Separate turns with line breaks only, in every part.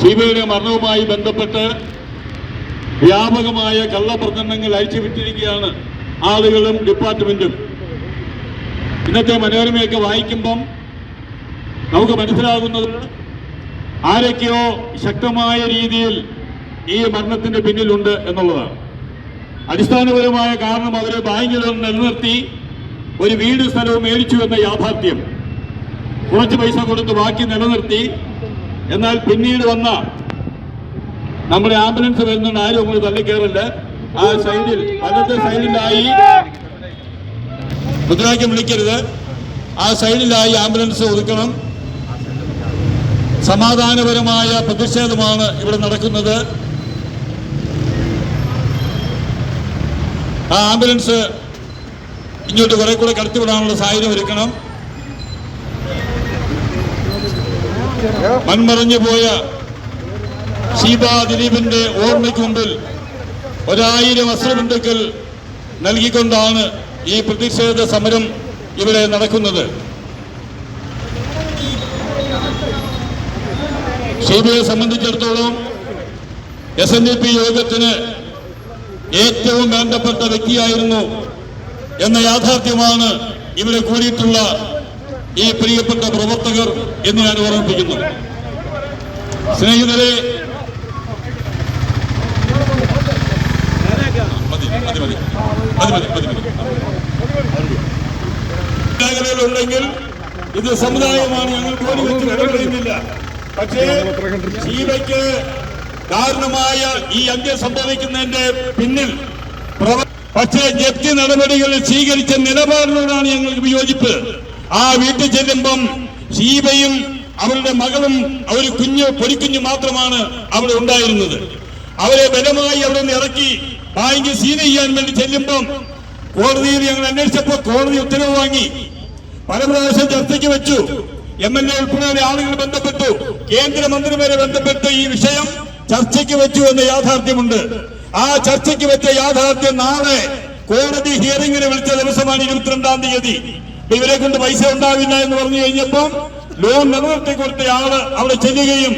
ഷീബയുടെ മരണവുമായി ബന്ധപ്പെട്ട് വ്യാപകമായ കള്ളപ്രചരണങ്ങൾ അയച്ചുവിട്ടിരിക്കുകയാണ് ആളുകളും ഡിപ്പാർട്ട്മെന്റും. ഇന്നത്തെ മനോരമയൊക്കെ വായിക്കുമ്പം നമുക്ക് മനസ്സിലാകുന്നത് ആരൊക്കെയോ ശക്തമായ രീതിയിൽ ഈ മരണത്തിന്റെ പിന്നിലുണ്ട് എന്നുള്ളതാണ്. അടിസ്ഥാനപരമായ കാരണം അവരെ ബാങ്കിൽ നിന്ന് നിലനിർത്തി ഒരു വീട് സ്ഥലവും മേടിച്ചു എന്ന യാഥാർത്ഥ്യം. കുറച്ച് പൈസ കൊടുത്ത് ബാക്കി നിലനിർത്തി. എന്നാൽ പിന്നീട് വന്ന നമ്മുടെ ആംബുലൻസ് വരുന്നുണ്ട്. ആരും അങ്ങോട്ട് തള്ളിക്കയറില്ല ആ സൈഡിൽ വലത്തെ സൈഡിലായി മുദ്രാവാക്യം വിളിക്കരുത്. ആ സൈഡിലായി ആംബുലൻസ് ഒതുക്കണം. സമാധാനപരമായ പ്രതിഷേധമാണ് ഇവിടെ നടക്കുന്നത്. ആ ആംബുലൻസ് ഇങ്ങോട്ട് കുറെ കൂടെ കടത്തിവിടാനുള്ള സാഹചര്യം ഒരുക്കണം. മൺമറഞ്ഞു പോയ സീതാ ദിലീപിന്റെ ഓർമ്മയ്ക്ക് മുമ്പിൽ ഒരായിരം വസ്ത്രബന്ധുക്കൾ നൽകിക്കൊണ്ടാണ് ഈ പ്രതിഷേധ സമരം ഇവിടെ നടക്കുന്നത്. സി ബി ഐ സംബന്ധിച്ചിടത്തോളം എസ് എൻ ഡി പി യോഗത്തിന് ഏറ്റവും വേണ്ടപ്പെട്ട വ്യക്തിയായിരുന്നു എന്ന യാഥാർത്ഥ്യമാണ് ഇവിടെ കൂടിയിട്ടുള്ള ഈ പ്രിയപ്പെട്ട പ്രവർത്തകർ എന്ന് ഞാൻ ഓർമ്മിപ്പിക്കുന്നു. സ്നേഹിതരെ ഉണ്ടെങ്കിൽ ഇത് സമുദായമാണ് ഞങ്ങൾ ഇടപെടുന്നില്ല പക്ഷേ ജീവയ്ക്ക് കാരണമായ ഈ അന്ത്യം സംഭവിക്കുന്നതിന്റെ പിന്നിൽ പക്ഷേ ജപ്തി നടപടികൾ സ്വീകരിച്ച നിലപാടിനോടാണ് ഞങ്ങൾക്ക് വിയോജിപ്പ്. ആ വീട്ടിൽ ചെല്ലുമ്പം ഷീബയും അവരുടെ മകളും ഒരു കുഞ്ഞ് പൊടിക്കുഞ്ഞ് മാത്രമാണ് അവിടെ ഉണ്ടായിരുന്നത്. അവരെ ബലമായി അവിടെ നിന്ന് ഇറക്കി ബാങ്ക് സീൽ ചെയ്യാൻ വേണ്ടി ചെല്ലുമ്പം കോടതിയിൽ ഞങ്ങൾ അന്വേഷിച്ചപ്പോൾ കോടതി ഉത്തരവ് വാങ്ങി. പല പ്രാവശ്യം ചർച്ചയ്ക്ക് വെച്ചു. എം എൽ എ ഉൾപ്പെടെ ആളുകൾ ബന്ധപ്പെട്ടു. കേന്ദ്രമന്ത്രി വരെ ബന്ധപ്പെട്ട് ഈ വിഷയം ചർച്ചയ്ക്ക് വെച്ചു എന്ന യാഥാർത്ഥ്യമുണ്ട്. ആ ചർച്ചയ്ക്ക് വെച്ച യാഥാർത്ഥ്യം നാളെ കോടതി ഹിയറിംഗിന് വിളിച്ച ദിവസമാണ് ഇരുപത്തിരണ്ടാം തീയതി. ഇവരെ കൊണ്ട് പൈസ ഉണ്ടാവില്ല എന്ന് പറഞ്ഞു കഴിഞ്ഞപ്പോൾ ലോൺ നിലനിർത്തി കൊടുത്ത ആൾ അവിടെ ചെല്ലുകയും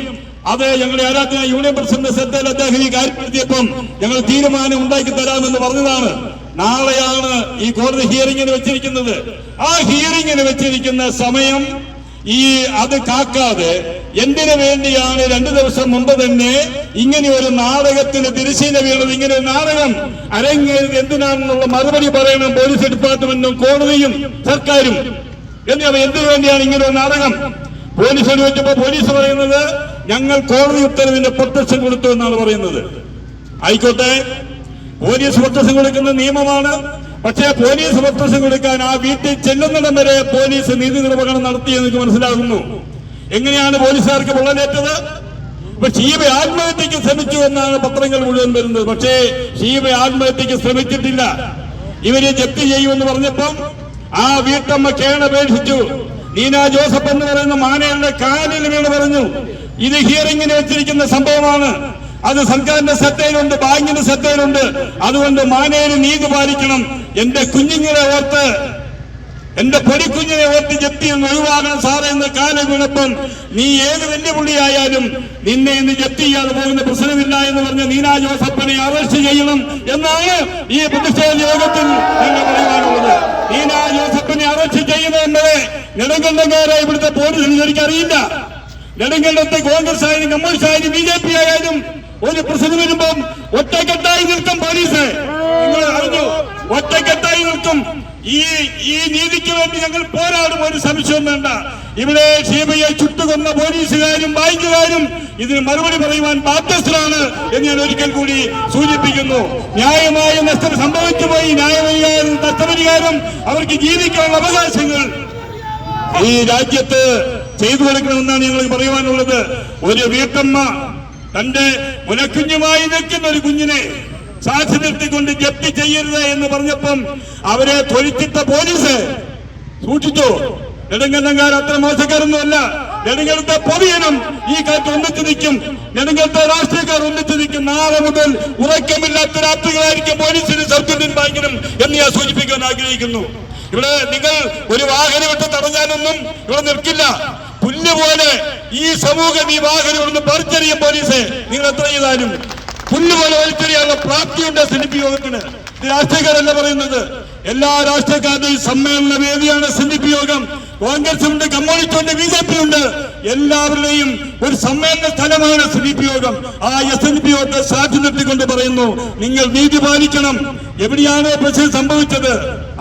അത് ഞങ്ങളുടെ ആരാധന യൂണിയൻ പ്രസിഡന്റ് ശ്രദ്ധയിൽ അദ്ദേഹം ഈ കാര്യപ്പെടുത്തിയപ്പം ഞങ്ങൾ തീരുമാനം ഉണ്ടാക്കി തരാമെന്ന് പറഞ്ഞതാണ്. നാളെയാണ് ഈ കോടതി ഹിയറിംഗിന് വെച്ചിരിക്കുന്നത്. ആ ഹിയറിംഗിന് വെച്ചിരിക്കുന്ന സമയം ഈ അത് കാക്കാതെ എന്തിനു വേണ്ടിയാണ് രണ്ടു ദിവസം മുമ്പ് തന്നെ ഇങ്ങനെ ഒരു നാടകത്തിന് തിരശീല വീണത്? ഇങ്ങനെ ഒരു നാടകം അരങ്ങേറിയത് എന്തിനാണെന്നുള്ള മറുപടി പറയണം പോലീസ് ഡിപ്പാർട്ട്മെന്റും കോടതിയും സർക്കാരും. എന്നിവ എന്തിനു വേണ്ടിയാണ് ഇങ്ങനെ ഒരു നാടകം? പോലീസിന് ചോദിച്ചപ്പോ പോലീസ് പറയുന്നത് ഞങ്ങൾ കോടതി ഉത്തരവിന്റെ പ്രൊട്ടക്ഷൻ കൊടുത്തു എന്നാണ് പറയുന്നത്. ആയിക്കോട്ടെ പോലീസ് പ്രൊട്ടക്ഷൻ കൊടുക്കുന്ന നിയമമാണ്. പക്ഷേ പോലീസ് പ്രൊട്ടക്ഷൻ കൊടുക്കാൻ ആ വീട്ടിൽ ചെല്ലുന്നിടം വരെ പോലീസ് നീതി നിർവഹണം നടത്തിയെന്ന് എനിക്ക് മനസ്സിലാകുന്നു. എങ്ങനെയാണ് പോലീസുകാർക്ക് പൊള്ളലേറ്റത്? ഇപ്പൊ ഷീബ ആത്മഹത്യക്ക് ശ്രമിച്ചു എന്നാണ് പത്രങ്ങൾ മുഴുവൻ വരുന്നത്. പക്ഷേ ഷീബ ആത്മഹത്യക്ക് ശ്രമിച്ചിട്ടില്ല. ഇവരെ ജപ്തി ചെയ്യുമെന്ന് പറഞ്ഞപ്പം ആ വീട്ടമ്മ കേണപേക്ഷിച്ചു നീന ജോസഫ് എന്ന് പറയുന്ന മാനയുടെ കാലിൽ വീണ് പറഞ്ഞു. ഇത് ഹിയറിംഗിന് വെച്ചിരിക്കുന്ന സംഭവമാണ്. അത് സർക്കാരിന്റെ ശ്രദ്ധയിലുണ്ട് ബാങ്കിന്റെ ശ്രദ്ധയിലുണ്ട്. അതുകൊണ്ട് മാനേന് നീതി പാലിക്കണം. എന്റെ കുഞ്ഞുങ്ങളെ ഓർത്ത് എന്റെ പൊടിക്കുഞ്ഞിനെ ഓർത്ത് ജപ്തി എന്ന് ഒഴിവാകണം സാറേ എന്ന് കാലം വീണപ്പം നീ ഏത് വെല്ലുവിളിയായാലും നിന്നെ ഇന്ന് ജപ്തി ചെയ്യാതെ പോകുന്ന പ്രശ്നമില്ല എന്ന് പറഞ്ഞ നീനാ ജോസഫിനെ അറസ്റ്റ് ചെയ്യണം എന്നാണ് ഈ പ്രതിഷേധ യോഗത്തിൽ ഞങ്ങൾ നീനാ ജോസഫിനെ അറസ്റ്റ് ചെയ്യുന്നത് നെടുങ്കണ്ടക്കാരെ ഇവിടുത്തെ പോലീസിന് എനിക്കറിയില്ല നെടുങ്കണ്ടത്തെ കോൺഗ്രസ് ആയാലും കമ്മ്യൂണിസ്റ്റ് ആയാലും ബി ജെ പി ആയാലും ഒരു പ്രശ്നം വരുമ്പം ഒറ്റക്കെട്ടായി നിൽക്കും പോലീസ്. നിങ്ങൾ അറിഞ്ഞു? ഒറ്റക്കെട്ടായി നിൽക്കും. ഈ ഈ നീതിക്ക് വേണ്ടി ഞങ്ങൾ പോരാടും ഒരു സംശയവും വേണ്ട. ഇവിടെ ഷീബയെ ചുട്ടുകൊന്ന പോലീസുകാരും ബാങ്കുകാരും ഇതിന് മറുപടി പറയുവാൻ ബാധ്യസ്ഥരാണ് എന്ന് ഞാൻ ഒരിക്കൽ കൂടി സൂചിപ്പിക്കുന്നു. ന്യായമായ നഷ്ടം സംഭവിച്ചു പോയി. ന്യായപരിഹാരം നഷ്ടപരിഹാരം അവർക്ക് ജീവിക്കാനുള്ള അവകാശങ്ങൾ ഈ രാജ്യത്ത് ചെയ്തു കൊടുക്കണമെന്നാണ് ഞങ്ങൾ പറയുവാനുള്ളത്. ഒരു വീട്ടമ്മ തന്റെ മുലക്കുഞ്ഞുമായി നിൽക്കുന്ന ഒരു കുഞ്ഞിനെ സാക്ഷി നിർത്തിക്കൊണ്ട് ജപ്തി ചെയ്യരുത് എന്ന് പറഞ്ഞപ്പം അവരെ തൊഴിച്ചിട്ട പോലീസ് സൂക്ഷിച്ചു. നെടുങ്കണ്ടംകാർ അത്ര മോശക്കാരൊന്നുമല്ല. നെടുങ്കലത്തെ പൊതുജനം ഈ കാറ്റ് ഒന്നിച്ചു നിൽക്കും. നെടുങ്കലത്തെ രാഷ്ട്രീയക്കാർ ഒന്നിച്ചു നിൽക്കും. നാളെ മുതൽ ഉറക്കമില്ലാത്ത രാത്രികളായിരിക്കും പോലീസിനും ഇന്ത്യൻ ബാങ്കിനും എന്ന് ഞാൻ സൂചിപ്പിക്കാൻ ആഗ്രഹിക്കുന്നു. ഇവിടെ നിങ്ങൾ ഒരു വാഹനം ഇട്ട് തടഞ്ഞാലൊന്നും ഇവിടെ നിൽക്കില്ല. പുല്ലുപോലെ ഈ സമൂഹ വിവാഹനോട് പറിച്ചെറിയും പോലീസ് നിങ്ങൾ എത്ര ചെയ്താലും പുല്ലുപോലെ വലിച്ചെറിയാനുള്ള പ്രാപ്തിയുണ്ട് എസ് പി യോഗത്തിന്. രാഷ്ട്രീയക്കാരല്ല പറയുന്നത്. എല്ലാ രാഷ്ട്രീയക്കാരുടെയും സമ്മേളന വേദിയാണ് എസ് ഡി പി യോഗം. കോൺഗ്രസ് ഉണ്ട് കമ്മ്യൂണിസ്റ്റ് ഉണ്ട് ബി ജെ പി ഉണ്ട് എല്ലാവരുടെയും ഒരു സമ്മേളന സ്ഥലമാണ് എസ് ഡി പി യോഗം. ആ എസ് എൻ പി യോഗത്തെ സാക്ഷി നിർത്തിക്കൊണ്ട് പറയുന്നു നിങ്ങൾ നീതി പാലിക്കണം. എവിടെയാണ് പ്രശ്നം സംഭവിച്ചത്?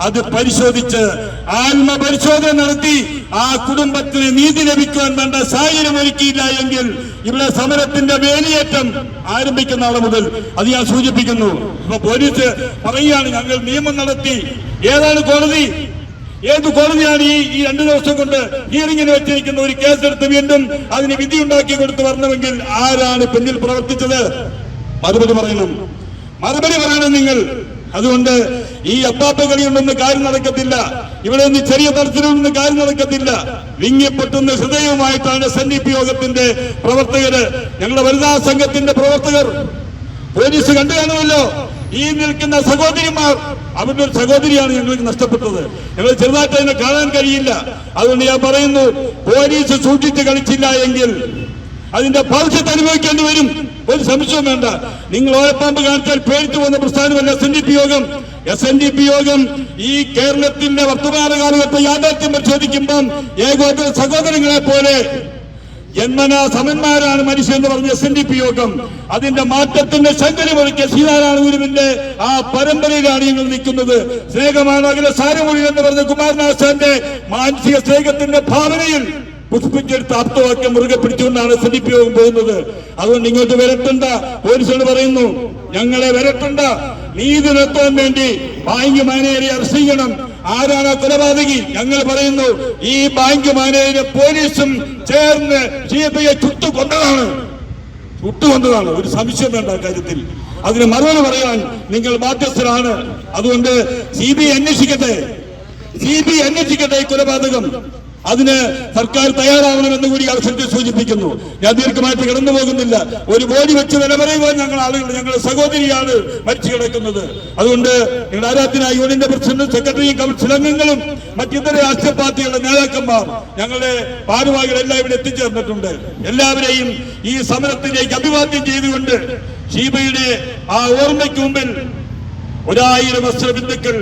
അത് പരിശോധിച്ച് ആത്മപരിശോധന നടത്തി ആ കുടുംബത്തിന് നീതി ലഭിക്കുവാൻ വേണ്ട സാഹചര്യം ഒരുക്കിയില്ല എങ്കിൽ ഇവിടെ സമരത്തിന്റെ വേലിയേറ്റം ആരംഭിക്കുന്ന ആളെ മുതൽ അത് ഞാൻ സൂചിപ്പിക്കുന്നു. ഇപ്പൊ പോലീസ് പറയുകയാണ് ഞങ്ങൾ നിയമം നടത്തി. ഏതാണ് കോടതി? ഏത് കോടതിയാണ് ഈ ഈ രണ്ടു ദിവസം കൊണ്ട് ഹിയറിംഗിന് വെച്ചിരിക്കുന്ന ഒരു കേസെടുത്ത് വീണ്ടും അതിന് വിധി ഉണ്ടാക്കി കൊടുത്ത് വരണമെങ്കിൽ ആരാണ് പിന്നിൽ പ്രവർത്തിച്ചത്? മറുപടി പറയണം. മറുപടി പറയണം നിങ്ങൾ. അതുകൊണ്ട് ഈ അപ്പാപ്പ കളിയുണ്ടെന്ന് കാര്യം നടക്കത്തില്ല. ഇവിടെ നിന്ന് ചെറിയ തരത്തിലൊന്നും കാര്യം നടക്കത്തില്ല. വിങ്ങിപ്പൊട്ടുന്ന ഹൃദയവുമായിട്ടാണ് എസ് എൻ ഡി പി യോഗത്തിന്റെ പ്രവർത്തകര്. ഞങ്ങളുടെ വനിതാ സംഘത്തിന്റെ പ്രവർത്തകർ. പോലീസ് കണ്ടു കാണുമല്ലോ. ഈ നിൽക്കുന്ന സഹോദരിമാർ അവരുടെ ഒരു സഹോദരിയാണ് ഞങ്ങൾക്ക് നഷ്ടപ്പെട്ടത്. ഞങ്ങൾ ചെറുതായിട്ട് അതിനെ കാണാൻ കഴിയില്ല. അതുകൊണ്ട് ഞാൻ പറയുന്നു പോലീസ് സൂക്ഷിച്ച് കളിച്ചില്ല എങ്കിൽ അതിന്റെ ഭവിഷ്യത്ത് അനുഭവിക്കേണ്ടി വരും. ഒരു സംശയവും വേണ്ട. നിങ്ങൾ ഓരപ്പാമ്പ് കാണിച്ചാൽ പേടിച്ചു പോകുന്ന പ്രസ്ഥാനമല്ല S N D P Yogam. S N D P Yogam ഈ കേരളത്തിന്റെ വർത്തമാന കാലഘട്ട യാഥാർത്ഥ്യം പരിശോധിക്കുമ്പം ഏകോദര സഹോദരങ്ങളെ പോലെ ജന്മനാ സമന്മാരാണ് മനുഷ്യൻ എന്ന് പറഞ്ഞ എസ് എൻ ഡി പി യോഗം. അതിന്റെ മാറ്റത്തിന്റെ ശങ്കരമൊരുക്കിയ ശ്രീനാരായണ ഗുരുവിന്റെ ആ പരമ്പരയിലാണ് ഞങ്ങൾ നിൽക്കുന്നത്. സ്നേഹമാണ്? അകലെ സാരമൊഴി എന്ന് പറഞ്ഞ കുമാരനാശാന്റെ മാനസിക സ്നേഹത്തിന്റെ ഭാവനയിൽ പുഷ്പിച്ചെടുത്ത് ആപ്തവാക്യം മുറുകെ പിടിച്ചുകൊണ്ടാണ് എസ് ഡി പി യോഗം പോകുന്നത്. അതുകൊണ്ട് ഇങ്ങോട്ട് വരട്ടണ്ട. പോലീസോട് പറയുന്നു ഞങ്ങളെ വരട്ടണ്ട. നീതി നിർത്താൻ വേണ്ടി ബാങ്ക് മാനേജരെ അറസ്റ്റ് ചെയ്യണം. ആരാണ് കൊലപാതകി? ഞങ്ങൾ പറയുന്നു ഈ ബാങ്ക് മാനേജരെ പോലീസും ചേർന്ന് സി ചുട്ടു കൊണ്ടതാണ് ചുട്ടു ചുട്ടുകൊന്നതാണ്. ഒരു സംശയം വേണ്ട കാര്യത്തിൽ. അതിന് മറുപടി പറയാൻ നിങ്ങൾ ബാധ്യസ്ഥരാണ്. അതുകൊണ്ട് സി ബി അന്വേഷിക്കട്ടെ. സി ബി അന്വേഷിക്കട്ടെ കൊലപാതകം. അതിന് സർക്കാർ തയ്യാറാവണം എന്ന് കൂടി അവസരത്തിൽ സൂചിപ്പിക്കുന്നു. ഞാൻ ദീർഘമായിട്ട് കടന്നു പോകുന്നില്ല. ഒരു ബോഡി വെച്ച് വില പറയുവാൻ ഞങ്ങൾ ആളുകൾ ഞങ്ങളുടെ സഹോദരിയാണ് മരിച്ചു കിടക്കുന്നത്. അതുകൊണ്ട് ഞങ്ങളുടെ ആരാധന യൂണിയന്റെ പ്രസിഡന്റ് സെക്രട്ടറിയും കൗൺസിൽ അംഗങ്ങളും മറ്റിതര രാഷ്ട്രീയ പാർട്ടികളുടെ നേതാക്കന്മാർ ഞങ്ങളുടെ ഭാരവാഹികളെല്ലാം ഇവിടെ എത്തിച്ചേർന്നിട്ടുണ്ട്. എല്ലാവരെയും ഈ സമരത്തിലേക്ക് അഭിവാദ്യം ചെയ്തുകൊണ്ട് ഷീബയുടെ ആ ഓർമ്മയ്ക്ക് മുമ്പിൽ ഒരായിരം വസ്ത്രബിന്ദുക്കൾ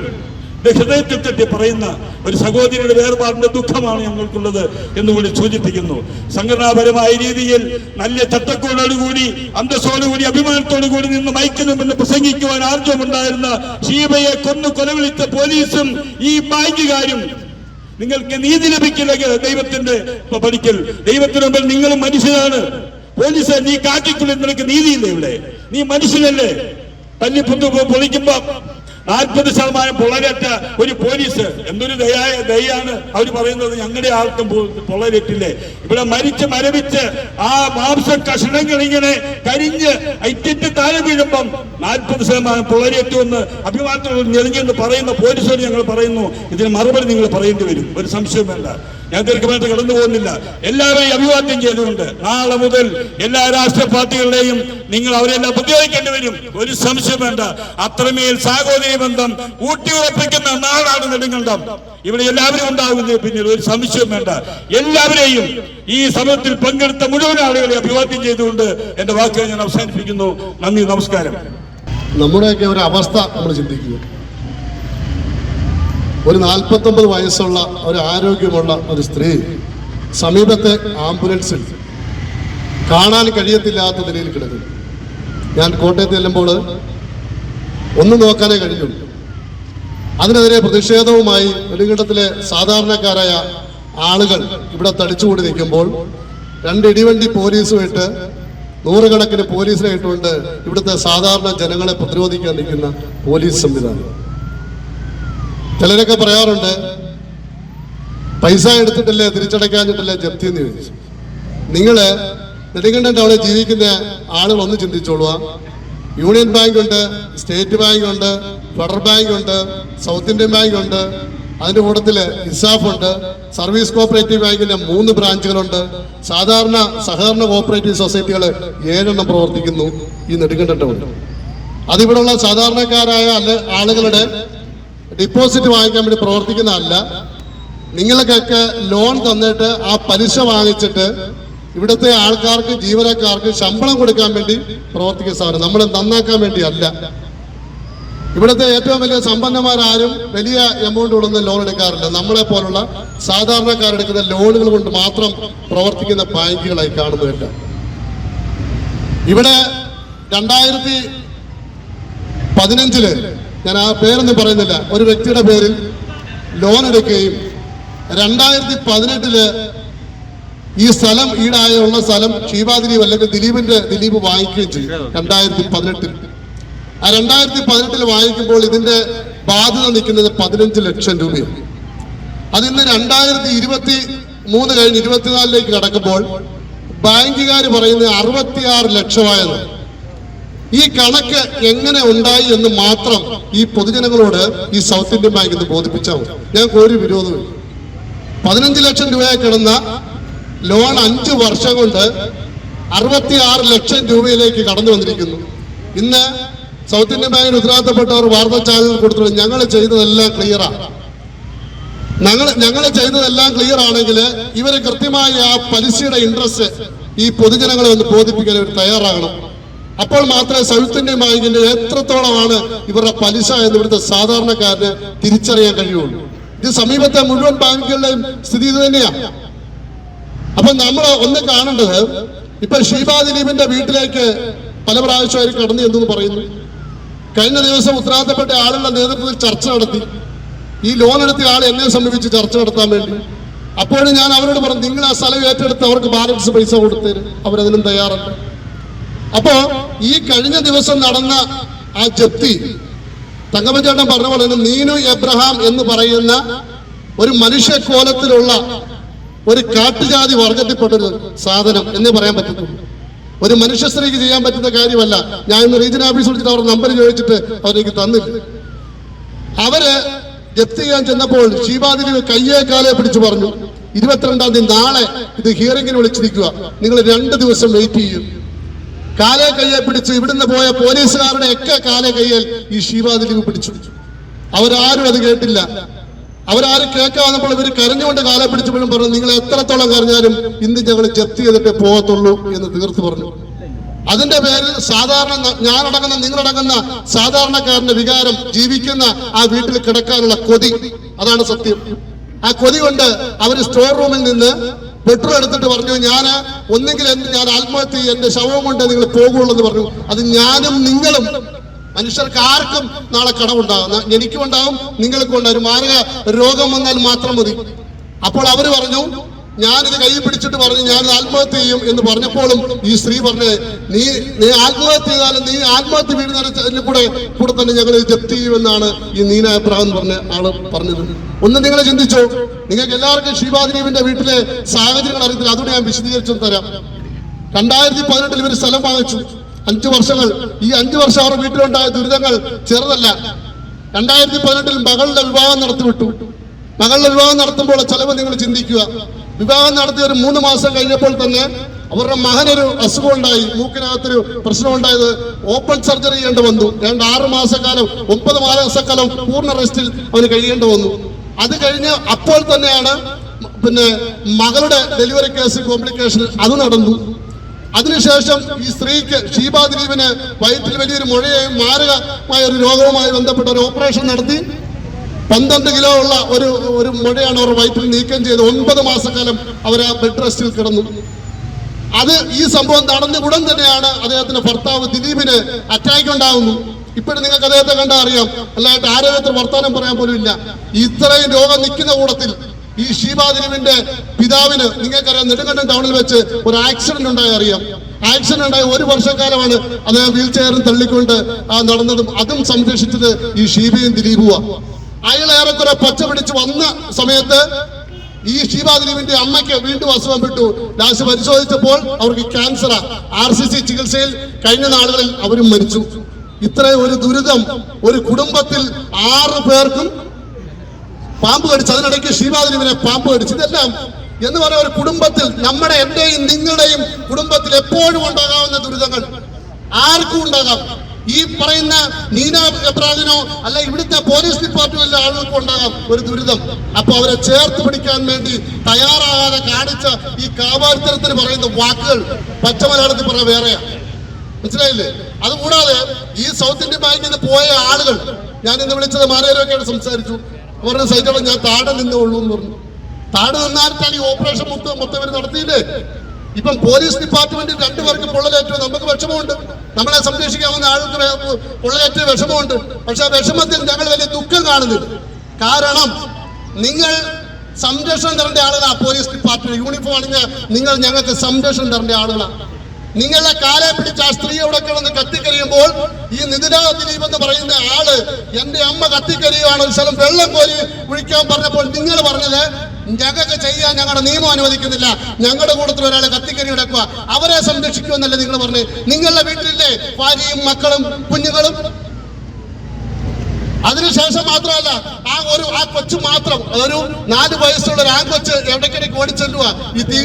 ഹൃദയത്തിൽ തട്ടി പറയുന്ന ഒരു സഹോദരിയുടെ വേർപാടിന്റെ ദുഃഖമാണ് ഞങ്ങൾക്കുള്ളത് എന്ന് കൂടി സൂചിപ്പിക്കുന്നു. സംഘടനാപരമായ രീതിയിൽ നല്ല ചട്ടക്കൂടോടുകൂടി അന്തസ്സോടുകൂടി അഭിമാനത്തോടുകൂടി നിന്ന് മൈക്കിന് മുന്നിൽ പ്രസംഗിക്കുവാൻ ആർജവമുണ്ടായിരുന്ന ഷീബയെ കൊന്നു കൊലവിളിച്ച പോലീസും ഈ ബാങ്കുകാരും നിങ്ങൾക്ക് നീതി ലഭിക്കില്ലെങ്കിൽ ദൈവത്തിന്റെ പഠിക്കൽ ദൈവത്തിന് മുമ്പിൽ നിങ്ങളും മനുഷ്യരാണ്. പോലീസ് നീ കാറ്റിക്കുള്ളിൽ നിനക്ക് നീതിയില്ലേ ഇവിടെ? നീ മനുഷ്യനല്ലേ? തല്ലിപ്പുത്ത് പൊളിക്കുമ്പോ നാൽപ്പത് ശതമാനം പൊളരറ്റ ഒരു പോലീസ് എന്തൊരു ദയായ ദയാണ് അവർ പറയുന്നത്. ഞങ്ങളുടെ ആൾക്കും പൊളരറ്റില്ലേ? ഇവിടെ മരിച്ച് മരവിച്ച് ആ മാംസ കഷണങ്ങൾ ഇങ്ങനെ കരിഞ്ഞ് ഐറ്റിട്ട് താഴെ വീഴുമ്പം നാൽപ്പത് ശതമാനം പൊളരറ്റുമെന്ന് അഭിമാനത്തോട് ഞെളിഞ്ഞെന്ന് പറയുന്ന പോലീസോട് ഞങ്ങൾ പറയുന്നു. ഇതിന് മറുപടി നിങ്ങൾ പറയേണ്ടി വരും. ഒരു സംശയം വേണ്ട ഞാൻ ദീർഘമായിട്ട് കടന്നു പോകുന്നില്ല. എല്ലാവരെയും അഭിവാദ്യം ചെയ്തുകൊണ്ട് നാളെ മുതൽ എല്ലാ രാഷ്ട്രീയ പാർട്ടികളുടെയും നിങ്ങൾ അവരെല്ലാം പ്രതിരോധിക്കേണ്ടി വരും. ഒരു സംശയം വേണ്ട. അത്രമേൽ സാഹോദര്യ ബന്ധം ഊട്ടിയുറപ്പിക്കുന്ന നാടാണ് നെടുങ്കണ്ടം. ഇവിടെ എല്ലാവരും ഉണ്ടാകുന്ന പിന്നിൽ ഒരു സംശയം വേണ്ട. എല്ലാവരെയും ഈ സമയത്തിൽ പങ്കെടുത്ത മുഴുവൻ ആളുകളെ അഭിവാദ്യം ചെയ്തുകൊണ്ട് എന്റെ വാക്കുകൾ ഞാൻ അവസാനിപ്പിക്കുന്നു. നന്ദി നമസ്കാരം.
നമ്മുടെയൊക്കെ ഒരു അവസ്ഥ നമ്മൾ ചിന്തിക്കുക ഒരു നാൽപ്പത്തൊമ്പത് വയസ്സുള്ള ഒരു ആരോഗ്യമുള്ള ഒരു സ്ത്രീ സമീപത്തെ ആംബുലൻസിൽ കാണാൻ കഴിയത്തില്ലാത്ത നിലയിൽ കിടക്കുന്നു. ഞാൻ കോട്ടയത്ത് ചെല്ലുമ്പോൾ ഒന്നും നോക്കാനേ കഴിഞ്ഞുള്ളൂ അതിനെതിരെ പ്രതിഷേധവുമായി നെടുങ്കണ്ടത്തിലെ സാധാരണക്കാരായ ആളുകൾ ഇവിടെ തടിച്ചുകൂടി നിൽക്കുമ്പോൾ രണ്ട് ഇടിവണ്ടി പോലീസുമായിട്ട് നൂറുകണക്കിന് പോലീസിനെ ഇട്ടുകൊണ്ട് ഇവിടുത്തെ സാധാരണ ജനങ്ങളെ പ്രതിരോധിക്കാൻ നിൽക്കുന്ന പോലീസ് സംവിധാനം. ചിലരൊക്കെ പറയാറുണ്ട് പൈസ എടുത്തിട്ടില്ലേ തിരിച്ചടയ്ക്കാഞ്ഞിട്ടല്ലേ ജപ്തി എന്ന് ചോദിച്ചു. നിങ്ങൾ നെടുങ്കണ്ടന്റെ ടൗണിൽ ജീവിക്കുന്ന ആളുകൾ ഒന്ന് ചിന്തിച്ചോളുക. യൂണിയൻ ബാങ്ക് ഉണ്ട് സ്റ്റേറ്റ് ബാങ്ക് ഉണ്ട് ഫെഡറൽ ബാങ്ക് ഉണ്ട് സൗത്ത് ഇന്ത്യൻ ബാങ്ക് ഉണ്ട് അതിന്റെ കൂട്ടത്തിൽ ഇസാഫ് ഉണ്ട് സർവീസ് കോപ്പറേറ്റീവ് ബാങ്കിന്റെ മൂന്ന് ബ്രാഞ്ചുകളുണ്ട് സാധാരണ സഹകരണ കോപ്പറേറ്റീവ് സൊസൈറ്റികൾ ഏഴെണ്ണം പ്രവർത്തിക്കുന്നു ഈ നെടുങ്കണ്ടന്റെ ടൗണിൽ അതിവിടെയുള്ള സാധാരണക്കാരായ ആളുകളുടെ ഡിപ്പോസിറ്റ് വാങ്ങിക്കാൻ വേണ്ടി പ്രവർത്തിക്കുന്നതല്ല. നിങ്ങൾക്കൊക്കെ ലോൺ തന്നിട്ട് ആ പലിശ വാങ്ങിച്ചിട്ട് ഇവിടുത്തെ ആൾക്കാർക്ക് ജീവനക്കാർക്ക് ശമ്പളം കൊടുക്കാൻ വേണ്ടി പ്രവർത്തിക്കുന്ന സ്ഥാപനം. നമ്മൾ നന്നാക്കാൻ വേണ്ടിയല്ല. ഇവിടുത്തെ ഏറ്റവും വലിയ സമ്പന്നന്മാരാരും വലിയ എമൗണ്ട് കൊടുക്കുന്ന ലോൺ എടുക്കാറില്ല. നമ്മളെ പോലുള്ള സാധാരണക്കാരെടുക്കുന്ന ലോണുകൾ കൊണ്ട് മാത്രം പ്രവർത്തിക്കുന്ന ബാങ്കുകളായി കാണുന്നില്ല ഇവിടെ രണ്ടായിരത്തി പതിനഞ്ചിൽ ഞാൻ ആ പേരൊന്നും പറയുന്നില്ല. ഒരു വ്യക്തിയുടെ പേരിൽ ലോൺ എടുക്കുകയും രണ്ടായിരത്തി പതിനെട്ടിൽ ഈ സ്ഥലം ഈടായുള്ള സ്ഥലം ഷീബാ ദിലീപ് അല്ലെങ്കിൽ ദിലീപിന്റെ ദിലീപ് വാങ്ങിക്കുകയും ചെയ്യും രണ്ടായിരത്തി പതിനെട്ടിൽ ആ രണ്ടായിരത്തി പതിനെട്ടിൽ വാങ്ങിക്കുമ്പോൾ ഇതിന്റെ ബാധ്യത നിൽക്കുന്നത് പതിനഞ്ച് ലക്ഷം രൂപയാണ്. അതിന്ന് രണ്ടായിരത്തി ഇരുപത്തി മൂന്ന് കഴിഞ്ഞ് ഇരുപത്തിനാലിലേക്ക് കടക്കുമ്പോൾ ബാങ്കുകാർ പറയുന്നത് അറുപത്തിയാറ് ലക്ഷമായെന്ന് ഈ കണക്ക് എങ്ങനെ ഉണ്ടായി എന്ന് മാത്രം ഈ പൊതുജനങ്ങളോട് ഈ സൗത്ത് ഇന്ത്യൻ ബാങ്ക് ഇന്ന് ബോധിപ്പിച്ചാൽ മതി. ഞങ്ങൾക്ക് ഒരു വിരോധമില്ല പതിനഞ്ച് ലക്ഷം രൂപയായി കിടന്ന ലോൺ അഞ്ച് വർഷം കൊണ്ട് അറുപത്തിയാറ് ലക്ഷം രൂപയിലേക്ക് കടന്നു വന്നിരിക്കുന്നു. ഇന്ന് സൗത്ത് ഇന്ത്യൻ ബാങ്കിന് ഉത്തരവാദിത്തപ്പെട്ടവർ വാർത്താ ചാനൽ കൊടുത്തിട്ടുണ്ട് ഞങ്ങൾ ചെയ്തതെല്ലാം ക്ലിയറാണ് ഞങ്ങൾ ഞങ്ങൾ ചെയ്തതെല്ലാം ക്ലിയർ ആണെങ്കിൽ ഇവർ കൃത്യമായി ആ പലിശയുടെ ഇൻട്രസ്റ്റ് ഈ പൊതുജനങ്ങളെ ഒന്ന് ബോധിപ്പിക്കാൻ ഇവർ തയ്യാറാകണം. അപ്പോൾ മാത്രമേ സൗത്ത് ഇന്ത്യൻ ബാങ്കിന്റെ എത്രത്തോളമാണ് ഇവരുടെ പലിശ എന്ന് ഇവിടുത്തെ സാധാരണക്കാരന് തിരിച്ചറിയാൻ കഴിയുള്ളൂ. ഇത് സമീപത്തെ മുഴുവൻ ബാങ്കുകളുടെയും സ്ഥിതി ഇത് തന്നെയാണ് അപ്പൊ നമ്മൾ ഒന്ന് കാണേണ്ടത് ഇപ്പൊ ഷീബാ ദിലീപിന്റെ വീട്ടിലേക്ക് പല പ്രാവശ്യം അവർ കടന്നു എന്ന് പറയുന്നു. കഴിഞ്ഞ ദിവസം ഉത്തരവാദിത്തപ്പെട്ട ആളുകളുടെ നേതൃത്വത്തിൽ ചർച്ച നടത്തി. ഈ ലോൺ എടുത്ത ആൾ എന്നെ സമീപിച്ച് ചർച്ച നടത്താൻ വേണ്ടി. അപ്പോഴും ഞാൻ അവരോട് പറഞ്ഞു നിങ്ങൾ ആ സ്ഥലം ഏറ്റെടുത്ത് അവർക്ക് ബാലൻസ് പൈസ കൊടുത്തേര് അവരതിനും തയ്യാറല്ല. അപ്പോ ഈ കഴിഞ്ഞ ദിവസം നടന്ന ആ ജപ്തി തങ്കപ്പച്ചേട്ടൻ പറഞ്ഞ പോലെ നീനു എബ്രഹാം എന്ന് പറയുന്ന ഒരു മനുഷ്യ കോലത്തിലുള്ള ഒരു കാട്ടുജാതി വർഗത്തിൽപ്പെട്ടൊരു സാധനം എന്നേ പറയാൻ പറ്റത്തുള്ളൂ. ഒരു മനുഷ്യ സ്ത്രീക്ക് ചെയ്യാൻ പറ്റുന്ന കാര്യമല്ല. ഞാൻ ഇന്ന് റീജിയൻ ഓഫീസ് വിളിച്ചിട്ട് അവരുടെ നമ്പർ ചോദിച്ചിട്ട് അവരെനിക്ക് തന്നില്ല. അവർ ജപ്തി ചെയ്യാൻ ചെന്നപ്പോൾ ശീബാദിന് കയ്യെ കാലെ പിടിച്ചു പറഞ്ഞു ഇരുപത്തിരണ്ടാം തീയതി നാളെ ഇത് ഹിയറിംഗിന് വിളിച്ചിരിക്കുക. നിങ്ങൾ രണ്ട് ദിവസം വെയിറ്റ് ചെയ്യും. കാലെ കയ്യെ പിടിച്ച് ഇവിടുന്ന് പോയ പോലീസുകാരുടെ ഒക്കെ കാലെ കയ്യിൽ ഈ ശിവാദിലീപ് പിടിച്ചു. അവരാരും അത് കേട്ടില്ല. അവരാരും കേൾക്കാവുന്നപ്പോൾ ഇവർ കരഞ്ഞുകൊണ്ട് കാലെ പിടിച്ചപ്പോഴും പറഞ്ഞു നിങ്ങൾ എത്രത്തോളം കരഞ്ഞാലും ഇന്ന് ഞങ്ങൾ ജപ്തി ചെയ്തിട്ടേ പോകത്തുള്ളൂ എന്ന് തീർത്തു പറഞ്ഞു. അതിന്റെ പേരിൽ സാധാരണ ഞാനടങ്ങുന്ന നിങ്ങളടങ്ങുന്ന സാധാരണക്കാരന്റെ വികാരം ജീവിക്കുന്ന ആ വീട്ടിൽ കിടക്കാനുള്ള കൊതി. അതാണ് സത്യം. ആ കൊതി കൊണ്ട് അവർ സ്റ്റോർ റൂമിൽ നിന്ന് പെട്രോൾ എടുത്തിട്ട് പറഞ്ഞു ഞാൻ ഒന്നെങ്കിൽ ഞാൻ ആത്മഹത്യ എന്റെ ശവം കൊണ്ട് നിങ്ങൾ പോകുള്ളൂ എന്ന് പറഞ്ഞു. അത് ഞാനും നിങ്ങളും മനുഷ്യർക്ക് ആർക്കും നാളെ കടമുണ്ടാകും ന- എനിക്കും ഉണ്ടാവും നിങ്ങൾക്കും ഉണ്ടാവും മാരക രോഗം വന്നാൽ മാത്രം മതി. അപ്പോൾ അവർ പറഞ്ഞു ഞാനിത് കൈ പിടിച്ചിട്ട് പറഞ്ഞു ഞാൻ ആത്മഹത്യ ചെയ്യും എന്ന് പറഞ്ഞപ്പോഴും ഈ സ്ത്രീ പറഞ്ഞു നീ നീ ആത്മഹത്യ ചെയ്താലും നീ ആത്മഹത്യ വീഴുന്നതിന് കൂടെ കൂടെ തന്നെ ഞങ്ങൾ ജപ്തി ചെയ്യുമെന്നാണ് ഈ നീന അബ്രഹാം പറഞ്ഞ ആൾ പറഞ്ഞത്. ഒന്ന് നിങ്ങൾ ചിന്തിച്ചോ നിങ്ങൾക്ക് എല്ലാവർക്കും ശ്രീബാദിനീവിന്റെ വീട്ടിലെ സാഹചര്യങ്ങൾ അറിയത്തില്ല അതുകൊണ്ട് ഞാൻ വിശദീകരിച്ചു തരാം. രണ്ടായിരത്തി പതിനെട്ടിൽ ഇവർ സ്ഥലം വാങ്ങിച്ചു. അഞ്ചു വർഷങ്ങൾ ഈ അഞ്ചു വർഷം അവരുടെ വീട്ടിലുണ്ടായ ദുരിതങ്ങൾ ചെറുതല്ല. രണ്ടായിരത്തി പതിനെട്ടിൽ മകളുടെ വിവാഹം നടത്തിവിട്ടു. മകളുടെ വിവാഹം നടത്തുമ്പോൾ ചെലവ് നിങ്ങൾ ചിന്തിക്കുക. വിവാഹം നടത്തിയ ഒരു മൂന്ന് മാസം കഴിഞ്ഞപ്പോൾ തന്നെ അവരുടെ മകനൊരു അസുഖം ഉണ്ടായി മൂക്കിനകത്തൊരു പ്രശ്നം ഉണ്ടായത് ഓപ്പൺ സർജറി ചെയ്യേണ്ടി വന്നു. രണ്ട് ആറ് മാസക്കാലം ഒമ്പത് മാസക്കാലം പൂർണ റെസ്റ്റിൽ അവന് കഴിയേണ്ടി വന്നു. അത് കഴിഞ്ഞ് അപ്പോൾ തന്നെയാണ് പിന്നെ മകളുടെ ഡെലിവറി കേസ് കോംപ്ലിക്കേഷൻ അത് നടന്നു. അതിനുശേഷം ഈ സ്ത്രീക്ക് ഷീബാ ദിലീപിന് വയറ്റിൽ വലിയൊരു മുഴയായും മാരകമായ ഒരു രോഗവുമായി ബന്ധപ്പെട്ട ഒരു ഓപ്പറേഷൻ നടത്തി. പന്ത്രണ്ട് കിലോ ഉള്ള ഒരു ഒരു മുഴയാണ് അവർ വയറ്റിൽ നീക്കം ചെയ്ത് ഒൻപത് മാസക്കാലം അവർ ആ ബെഡ് റെസ്റ്റിൽ കിടന്നു. അത് ഈ സംഭവം നടന്ന ഉടൻ തന്നെയാണ് അദ്ദേഹത്തിന്റെ ഭർത്താവ് ദിലീപിന് അറ്റാക്ക് ഉണ്ടാകുന്നു ഇപ്പോഴും നിങ്ങൾക്ക് അദ്ദേഹത്തെ കണ്ടാൽ അറിയാം. അല്ലാണ്ട് ആരോഗ്യത്തിൽ വർത്താനം പറയാൻ പോലും ഇല്ല. ഇത്രയും രോഗം നിൽക്കുന്ന കൂടത്തിൽ ഈ ദിലീപിന്റെ പിതാവിന് നിങ്ങൾക്കറിയാം നെടുങ്കണ്ടം ടൗണിൽ വെച്ച് ഒരു ആക്സിഡന്റ് ഉണ്ടായി അറിയാം. ആക്സിഡന്റ് ഉണ്ടായ ഒരു വർഷക്കാലമാണ് അദ്ദേഹം വീൽ ചെയറിൽ തള്ളിക്കൊണ്ട് നടന്നതും അതും സംരക്ഷിച്ചത് ഈ ഷീബയും ദിലീപുവാ. അയാൾ ഏറെക്കുറെ പച്ച പിടിച്ച് വന്ന സമയത്ത് ഈ ഷീബാ ദിലീപിന്റെ അമ്മയ്ക്ക് വീണ്ടും അസുഖം വിട്ടു ലാസ്റ്റ് പരിശോധിച്ചപ്പോൾ അവർക്ക് ക്യാൻസറാ ആർ സി സി ചികിത്സയിൽ കഴിഞ്ഞ നാളുകളിൽ അവരും മരിച്ചു. ഇത്രയും ഒരു ദുരിതം ഒരു കുടുംബത്തിൽ ആറ് പേർക്കും പാമ്പ് കടിച്ചു അതിനിടയ്ക്ക് ഷീബാ ദിലീപിനെ പാമ്പ് കടിച്ചു ഇതെല്ലാം എന്ന് പറയുന്ന ഒരു കുടുംബത്തിൽ നമ്മുടെ എന്റെയും നിങ്ങളുടെയും കുടുംബത്തിൽ എപ്പോഴും ഉണ്ടാകാവുന്ന ദുരിതങ്ങൾ ആർക്കും ഉണ്ടാകാം. ഈ പറയുന്ന നീന എബ്രാഹിനോ അല്ല ഇവിടുത്തെ പോലീസ് ഡിപ്പാർട്ട്മെന്റിലെ ആളുകൾക്ക് ഉണ്ടാകാം ഒരു ദുരിതം. അപ്പൊ അവരെ ചേർത്ത് പിടിക്കാൻ വേണ്ടി തയ്യാറാകാതെ കാണിച്ച ഈ കാവാത്തരത്തിന് പറയുന്ന വാക്കുകൾ പച്ച മലയാളത്തിൽ പറഞ്ഞ വേറെയാ. മനസ്സിലായില്ലേ? അതുകൂടാതെ ഈ സൗത്ത് ഇന്ത്യൻ ബാങ്കിൽ നിന്ന് പോയ ആളുകൾ ഞാൻ ഇന്ന് വിളിച്ചത് മാനേജരൊക്കെയാണ് സംസാരിച്ചു. അവരുടെ സൈറ്റോളം ഞാൻ താഴെ നിന്നേ ഉള്ളൂ എന്ന് പറഞ്ഞു. താഴെ നിന്നായിട്ടാണ് ഈ ഓപ്പറേഷൻ മൊത്തം മൊത്തം ഇവർ നടത്തിയില്ലേ? ഇപ്പം പോലീസ് ഡിപ്പാർട്ട്മെന്റിൽ രണ്ടുപേർക്ക് പൊള്ളലേറ്റു. നമുക്ക് വിഷമമുണ്ട്. നമ്മളെ സംരക്ഷിക്കാവുന്ന ആൾക്ക് പൊള്ളലേറ്റ വിഷമമുണ്ട്. പക്ഷെ ആ വിഷമത്തിൽ ഞങ്ങൾ വലിയ ദുഃഖം കാണുന്നില്ല. കാരണം നിങ്ങൾ സംരക്ഷണം തരേണ്ട ആളുകളാണ് പോലീസ് ഡിപ്പാർട്ട്മെന്റ്. യൂണിഫോം അണിഞ്ഞ് നിങ്ങൾ ഞങ്ങൾക്ക് സംരക്ഷണം തരേണ്ട ആളുകളാണ് നിങ്ങളുടെ കാലെ പിടിച്ച ആ സ്ത്രീ അവിടെ കിടന്ന് കത്തിക്കരിയുമ്പോൾ ഈ നിതിന ദിലീപ് എന്ന് പറയുന്ന ആൾ എന്റെ അമ്മ കത്തിക്കരിയുവാണ്. ഒരു സ്ഥലം വെള്ളം പോലെ ഒഴിക്കാൻ പറഞ്ഞപ്പോൾ നിങ്ങൾ പറഞ്ഞത് ഞങ്ങൾക്ക് ചെയ്യാൻ ഞങ്ങളുടെ നിയമം അനുവദിക്കുന്നില്ല. ഞങ്ങളുടെ കൂട്ടത്തിൽ ഒരാളെ കത്തിക്കരി കിടക്കുക. അവരെ സംരക്ഷിക്കുമെന്നല്ലേ നിങ്ങൾ പറഞ്ഞ്. നിങ്ങളുടെ വീട്ടിലില്ലേ ഭാര്യയും മക്കളും കുഞ്ഞുങ്ങളും? അതിനുശേഷം മാത്രമല്ല ആ ഒരു ആ കൊച്ചു മാത്രം ഒരു നാല് വയസ്സുള്ള ഒരു ആ കൊച്ച് എവിടേക്കിടയ്ക്ക് ഓടിച്ചെല്ലുക ഈ തീ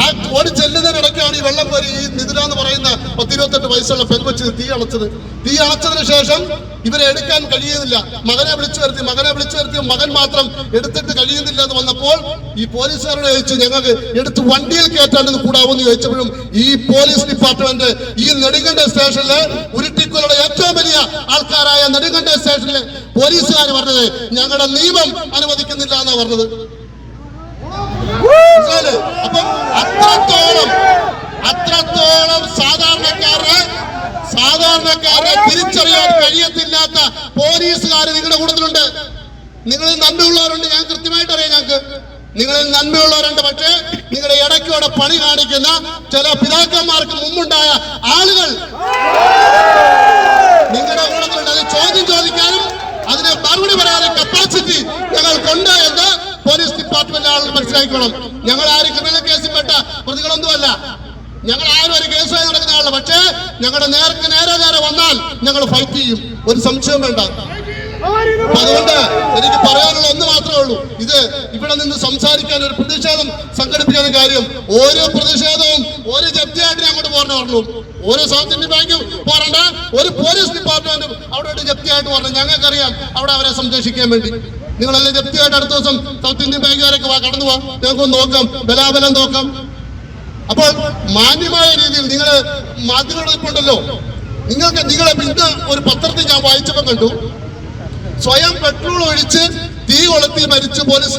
ആ ഓടി ചെല്ലുന്നതിനിടയ്ക്കാണ് ഈ വെള്ളം കോരി ഈ നിതിര എന്ന് പറയുന്ന പത്തിരുപത്തെട്ട് വയസ്സുള്ള പെൺകൊച്ചിന് തീ അണച്ചത്. തീ അണച്ചതിന് ശേഷം ഇവരെ എടുക്കാൻ കഴിയുന്നില്ല. മകനെ വിളിച്ചു വരുത്തി മകനെ വിളിച്ചു വരുത്തിയ മകൻ മാത്രം എടുത്തിട്ട് കഴിയുന്നില്ല എന്ന് വന്നപ്പോൾ ഈ പോലീസുകാരോട് ചോദിച്ചു ഞങ്ങൾക്ക് എടുത്ത് വണ്ടിയിൽ കയറ്റാണ്ടെന്ന് കൂടാവെന്ന് ചോദിച്ചപ്പോഴും ഈ പോലീസ് ഡിപ്പാർട്ട്മെന്റ് ഈ നെടുങ്കണ്ട സ്റ്റേഷനിലെ ഉരുട്ടിക്കൊലയുടെ ഏറ്റവും വലിയ ആൾക്കാരായ നെടുങ്കണ്ട സ്റ്റേഷനിലെ പോലീസുകാർ പറഞ്ഞത് ഞങ്ങളുടെ നിയമം അനുവദിക്കുന്നില്ല എന്നാണ് പറഞ്ഞത്? അപ്പം അത്രത്തോളം അത്രത്തോളം സാധാരണക്കാരെ സാധാരണക്കാരെ തിരിച്ചറിയാൻ കഴിയത്തില്ലാത്ത പോലീസുകാർ നിങ്ങളുടെ കൂട്ടത്തിലുണ്ട്. നിങ്ങളിൽ നന്മയുള്ളവരുണ്ട്. ഞാൻ കൃത്യമായിട്ട് അറിയാം ഞങ്ങൾക്ക്. നിങ്ങളിൽ നന്മയുള്ളവരുണ്ട്. പക്ഷേ നിങ്ങളുടെ ഇടയ്ക്കൂടെ പണി കാണിക്കുന്ന ചില പിതാക്കന്മാർക്ക് മുമ്പുണ്ടായ ആളുകൾ നിങ്ങളുടെ കൂട്ടത്തിലുണ്ട്. അത് ചോദ്യം ചോദിക്കാനും അതിന് മറുപടി പറയാനും കപ്പാസിറ്റി ഞങ്ങൾക്കുണ്ട് എന്ന് പോലീസ് ഡിപ്പാർട്ട്മെന്റ് ആളുകൾ മനസ്സിലാക്കിക്കോളും ഞങ്ങൾ ആരും ക്രിമിനൽ കേസിൽ പെട്ട പ്രതികളൊന്നുമല്ല. ഞങ്ങൾ ആരും ഒരു കേസുമായി നടക്കുന്ന ആളല്ല. പക്ഷേ ഞങ്ങളുടെ നേർക്ക് നേരെ നേരെ വന്നാൽ ഞങ്ങൾ ഫൈറ്റ് ചെയ്യും. ഒരു സംശയം വേണ്ട. അതുകൊണ്ട് എനിക്ക് പറയാനുള്ള ഒന്ന് മാത്രമേ ഉള്ളൂ. ഇത് ഇവിടെ നിന്ന് സംസാരിക്കാൻ ഒരു പ്രതിഷേധം സംഘടിപ്പിക്കുന്ന കാര്യം ഓരോ പ്രതിഷേധവും ഒരു ജപ്തിയായിട്ട് അങ്ങോട്ട് പോരണ പറഞ്ഞു. ഓരോ സൗത്ത് ഇന്ത്യൻ ബാങ്കും പോരണ്ട. ഒരു പോലീസ് ഡിപ്പാർട്ട്മെന്റും അവിടെ ജപ്തിയായിട്ട് പറഞ്ഞു ഞങ്ങൾക്കറിയാം അവിടെ അവരെ സംരക്ഷിക്കാൻ വേണ്ടി. നിങ്ങളെല്ലാം ജപ്തിയായിട്ട് അടുത്ത ദിവസം സൗത്ത് ഇന്ത്യൻ ബാങ്കുകാരൊക്കെ വാ കടന്നു പോവാം ഞങ്ങൾക്കൊന്ന് നോക്കാം ബലാബലം നോക്കാം. അപ്പോൾ മാന്യമായ രീതിയിൽ നിങ്ങൾ മാധ്യമങ്ങളിൽ ഇപ്പൊ ഉണ്ടല്ലോ നിങ്ങൾക്ക് നിങ്ങളെ ഇന്ന് ഒരു പത്രത്തിൽ ഞാൻ വായിച്ചപ്പോൾ കണ്ടു. സ്വയം പെട്രോൾ ഒഴിച്ച് തീ കൊളുത്തി മരിച്ചു പോലീസ്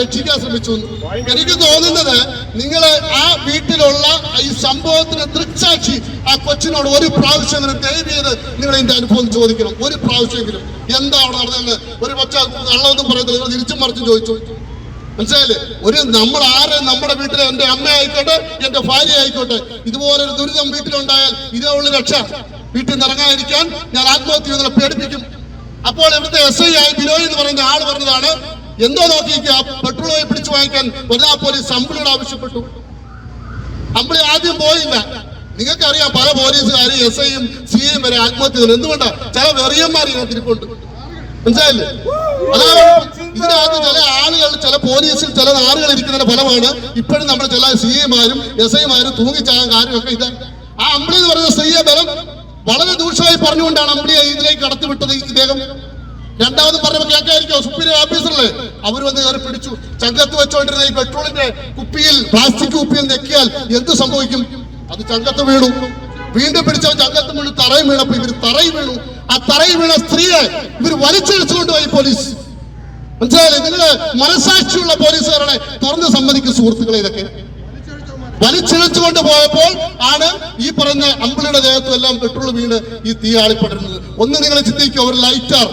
രക്ഷിക്കാൻ ശ്രമിച്ചു. എനിക്ക് തോന്നുന്നത് നിങ്ങൾ ആ വീട്ടിലുള്ള ഈ സംഭവത്തിന് ദൃക്സാക്ഷി ആ കൊച്ചിനോട് ഒരു പ്രാവശ്യം ദയവ് ചെയ്ത് നിങ്ങൾ എന്റെ അനുഭവം ചോദിക്കണം. ഒരു പ്രാവശ്യമെങ്കിലും. എന്താ അവിടെ നടന്നത്? ഒരു പക്ഷ നല്ലതെന്ന് പറയുന്നത് നിങ്ങൾ തിരിച്ചും മറിച്ചും ചോദിച്ചു. മനസ്സിലായില്ലേ? ഒരു നമ്മൾ ആരെ നമ്മുടെ വീട്ടിലെ എന്റെ അമ്മ ആയിക്കോട്ടെ എന്റെ ഭാര്യ ആയിക്കോട്ടെ ഇതുപോലെ ഒരു ദുരിതം വീട്ടിലുണ്ടായാൽ ഇതേ ഉള്ള രക്ഷ. വീട്ടിൽ നിന്ന് ഇറങ്ങാതിരിക്കാൻ ഞാൻ ആത്മഹത്യ പേടിപ്പിക്കും. അപ്പോൾ ഇവിടുത്തെ എസ് ഐ ആയി ബിനോയ് എന്ന് പറയുന്ന ആൾ പറഞ്ഞതാണ് എന്തോ നോക്കിയിരിക്കുക പെട്രോൾ പോയി പിടിച്ചു വാങ്ങിക്കാൻ വനിതാ പോലീസ് അമ്പിളിയോട് ആവശ്യപ്പെട്ടു. അമ്പിളി ആദ്യം പോയില്ല നിങ്ങൾക്കറിയാം പല പോലീസുകാരും എസ് ഐയും സി ഐയും വരെ ആത്മഹത്യ എന്തുകൊണ്ടാ? ചില വെറിയന്മാർ ഇതിനകത്ത് മനസ്സിലായില്ലേ? അതാണ് ഇതിനകത്ത് ചില ആളുകൾ ചില പോലീസിൽ ചില ആളുകൾ ഇരിക്കുന്നതിന്റെ ഫലമാണ്. ഇപ്പോഴും നമ്മുടെ ചില സി ഐമാരും എസ് ഐമാരും തൂങ്ങിച്ചാകാൻ കാര്യമൊക്കെ ഇത്. ആ അമ്പിളി എന്ന് പറയുന്ന സ്ത്രീയെ ബലം വളരെ ദൂഷമായി പറഞ്ഞുകൊണ്ടാണ് അമ്പിളിയെ ഇതിലേക്ക് കടത്തിവിട്ടത് ഇദ്ദേഹം. രണ്ടാമത് പറഞ്ഞപ്പോൾ കേൾക്കായിരിക്കോ സുപ്രീം ഓഫീസറിലെ അവർ വന്ന് കയറി പിടിച്ചു. ചങ്കത്ത് വെച്ചോണ്ടിരുന്ന ഈ പെട്രോളിന്റെ കുപ്പിയിൽ പ്ലാസ്റ്റിക് കുപ്പിയിൽ നെക്കിയാൽ എന്ത് സംഭവിക്കും? അത് ചങ്കത്ത് വീണു. വീണ്ടും പിടിച്ചവൻ ചങ്കത്ത് വീണു തറയിൽ വീണപ്പോ ഇവർ തറയിൽ വീണു. ആ തറയിൽ വീണ സ്ത്രീയെ ഇവർ വലിച്ചെടുത്തുകൊണ്ട് പോയി പോലീസ്. മനസ്സിലായില്ലേ? നിങ്ങൾ മനസാക്ഷിയുള്ള പോലീസുകാരനെ തുറന്ന് സമ്മതിക്കും സുഹൃത്തുക്കളെ ഇതൊക്കെ. വലിച്ചിഴച്ചുകൊണ്ട് പോയപ്പോൾ ആണ് ഈ പറഞ്ഞ അമ്പിളിയുടെ ദേഹത്തും എല്ലാം പെട്രോൾ വീണ് ഈ തീ ഒന്ന് നിങ്ങൾ ചിന്തിക്കുക ഒരു ലൈറ്റർ